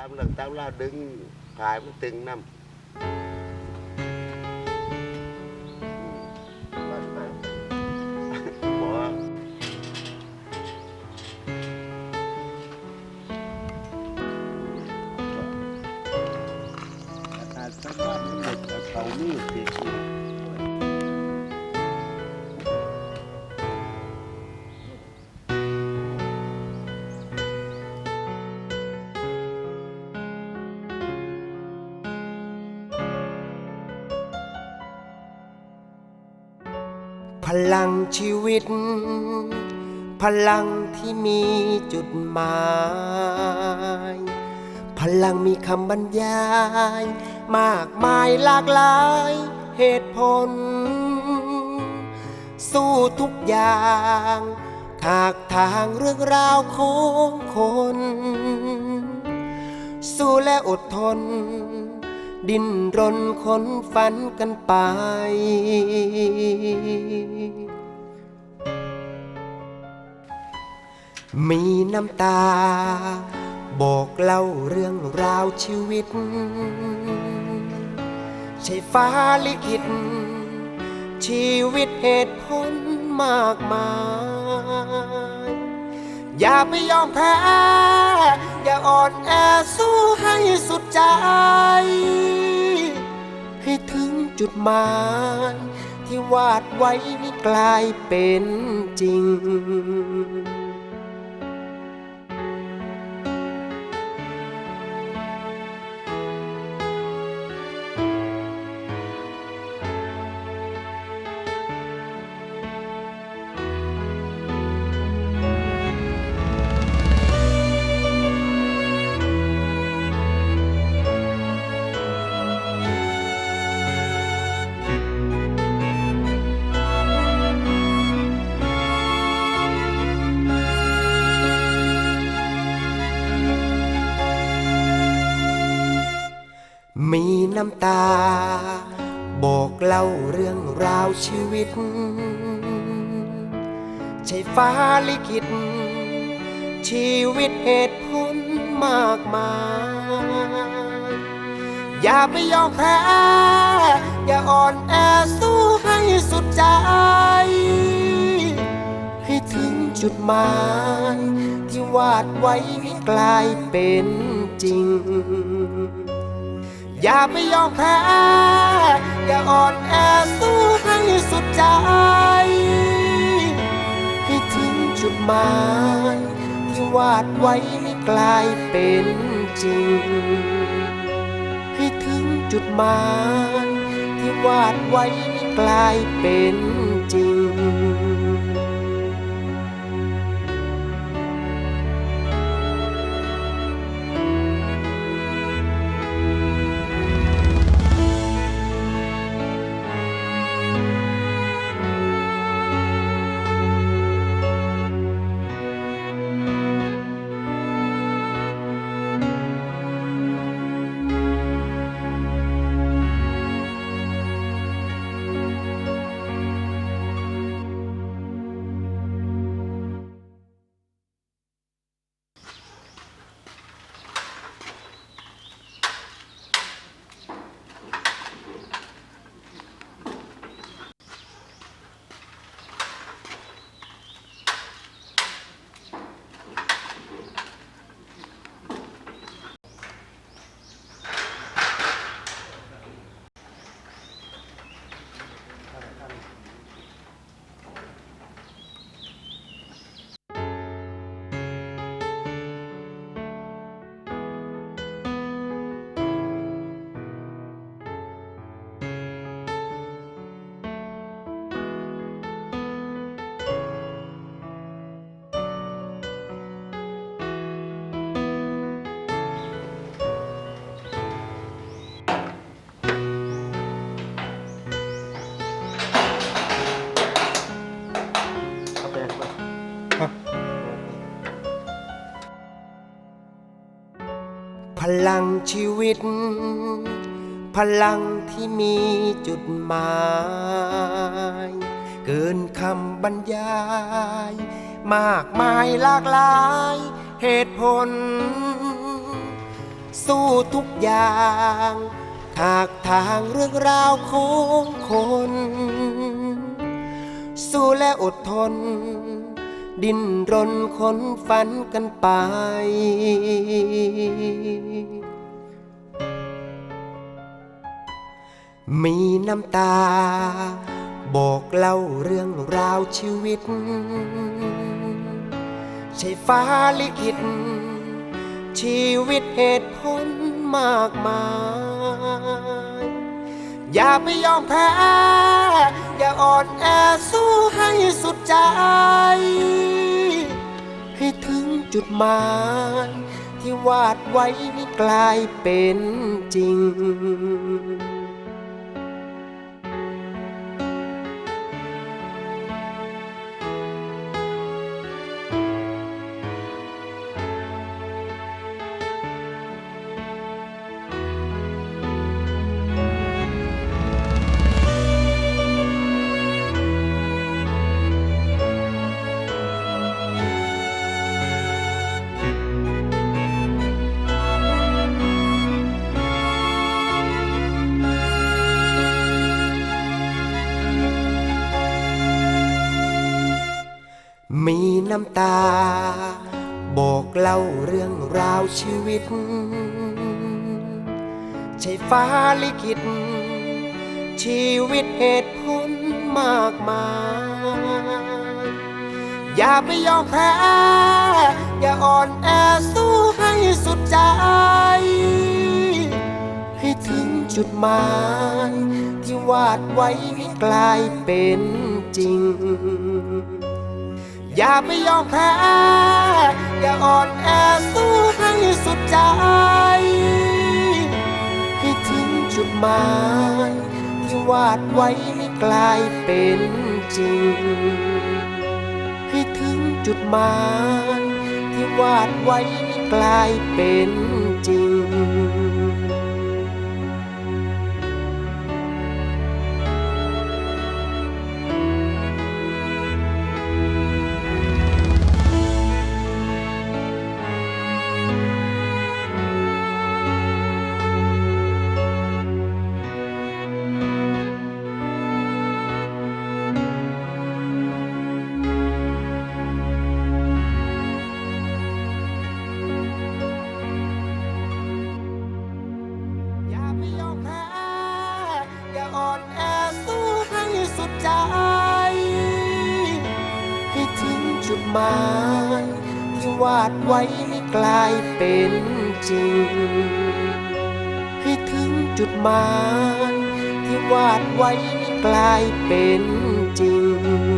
ตามหลังตามล่าดึงขายมันตึงน้ำว่า พลังชีวิต พลังที่มีจุดหมาย พลังมีคำบรรยาย มากมายหลากหลายเหตุผล สู้ทุกอย่างถากทางเรื่องราวของคน สู้และอดทน ดิ้นรนค้นฝันกันไป มีน้ำตา บอกเล่าเรื่องราวชีวิต ใช่ฟ้าลิขิต ชีวิตเหตุผลมากมาย อย่าไปยอมแพ้ อย่าอ่อนแอสู้ให้สุดใจ ให้ถึงจุดหมายที่วาดไว้กลายเป็นจริง น้ำตา บอกเล่าเรื่องราวชีวิต ใช่ฟ้าลิขิต ชีวิตเหตุผลมากมาย อย่าไปยอมแพ้ อย่าอ่อนแอสู้ให้สุดใจ ให้ถึงจุดหมายที่วาดไว้กลายเป็นจริง อย่าไปยอมแพ้ อย่าอ่อนแอสู้ให้สุดใจ ให้ถึงจุดหมายที่วาดไว้ให้กลายเป็นจริง ให้ถึงจุดหมายที่วาดไว้ให้กลายเป็นจริง พลังชีวิต พลังที่มีจุดหมาย เกินคำบรรยาย มากมายหลากหลาย เหตุผล สู้ทุกอย่างหากทางเรื่องราวของคน สู้และอดทน ดิ้นรนค้นฝันกันไป มีน้ำตา บอกเล่าเรื่องราวชีวิต ใช่ฟ้าลิขิต ชีวิตเหตุผลมากมาย อย่าไปยอมแพ้ อย่าอ่อนแอสู้ให้สุดใจ ให้ถึงจุดหมาย ที่วาดไว้กลายเป็นจริง มีน้ำตา บอกเล่าเรื่องราวชีวิต ใช่ฟ้าลิขิต ชีวิตเหตุผลมากมาย อย่าไปยอมแพ้ อย่าอ่อนแอสู้ให้สุดใจ ให้ถึงจุดหมาย ที่วาดไว้กลายเป็นจริง อย่าไปยอมแพ้ อย่าอ่อนแอสู้ให้สุดใจ ให้ถึงจุดหมายที่วาดไว้ให้กลายเป็นจริง ให้ถึงจุดหมายที่วาดไว้ให้กลายเป็นจริง หมายที่วาดไว้กลายเป็นจริง ให้ถึงจุดหมายที่วาดไว้กลายเป็นจริง